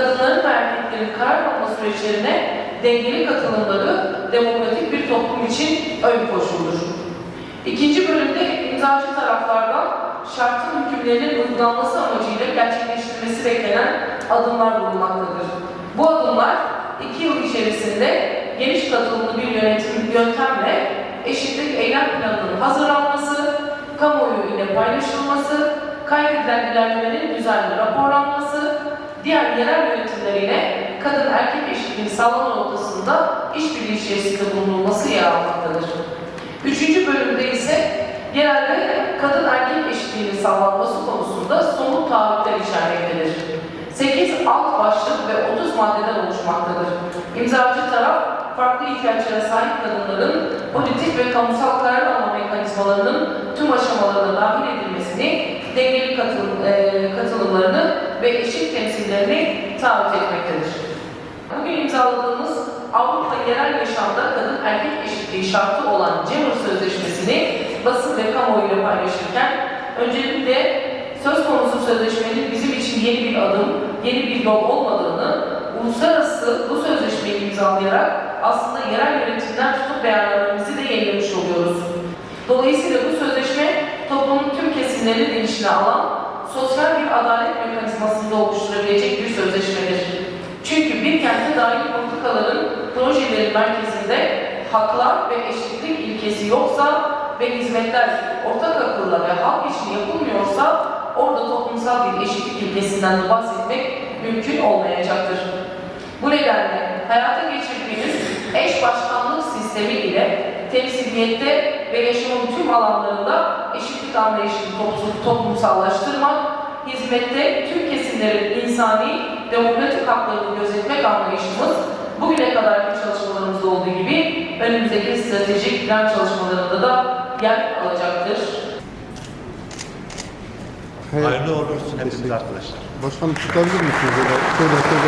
kadınların ve erkeklerin karar alma süreçlerine dengeli katılımları demokratik bir toplum için ön koşuldur. İkinci bölümde imzacı taraflardan şartın hükümlerinin uygulanması amacıyla gerçekleştirilmesi beklenen adımlar bulunmaktadır. Bu adımlar iki yıl içerisinde geniş katılımlı bir yönetim yöntemle eşitlik eylem planının hazırlanması, kamuoyu ile paylaşılması, kaydedilen ilerlemenin düzenli raporlanması, diğer yerel yönetimleriyle kadın erkek eşitliğini sağlama noktasında işbirliği içerisinde bulunulması yer almaktadır. Üçüncü bölümde ise genelde kadın erkek eşitliğinin sağlanması konusunda somut taahhütler içermektedir. 8 alt başlık ve 30 maddeden oluşmaktadır. İmzacı taraf farklı ihtiyaçlara sahip kadınların politik ve kamusal karar alma mekanizmalarının tüm aşamalarına dahil edilmesini, dengeli katılım, e, katılımlarını ve eşit temsillerini taahhüt etmektedir. Bugün imzaladığımız Avrupa Yerel Yaşamda Kadın Erkek Eşitliği şartı olan Cemur Sözleşmesi'ni basın ve kamuoyuyla paylaşırken öncelikle söz konusu sözleşmenin bizim için yeni bir adım, yeni bir yol olmadığını, uluslararası bu sözleşmeyi imzalayarak aslında yerel yönetimden tutup beyanlarımızı da yenilemiş oluyoruz. Dolayısıyla bu sözleşme toplumun tüm kesimlerini içine alan sosyal bir adalet mekanizmasında oluşturabilecek bir sözleşmedir. Çünkü bir kente dair politikaların projelerin merkezinde haklar ve eşitlik ilkesi yoksa ve hizmetler ortak akılla ve halk için yapılmıyorsa orada toplumsal bir eşitlik ilkesinden de bahsetmek mümkün olmayacaktır. Bu nedenle hayata geçirdiğimiz eş başkanlık sistemi ile temsiliyette ve yaşamın tüm alanlarında eşitlik anlayışını toplum- toplumsallaştırmak, hizmette tüm kesimlerin insani, demokratik haklarını gözetmek anlayışımız bugüne kadarki çalışmalarımızda olduğu gibi önümüzdeki stratejik plan çalışmalarında da yer alacaktır. Hayır. Hayırlı uğurlu olsun hepimiz arkadaşlar. Başkanım tutabilir misiniz? Şöyle şöyle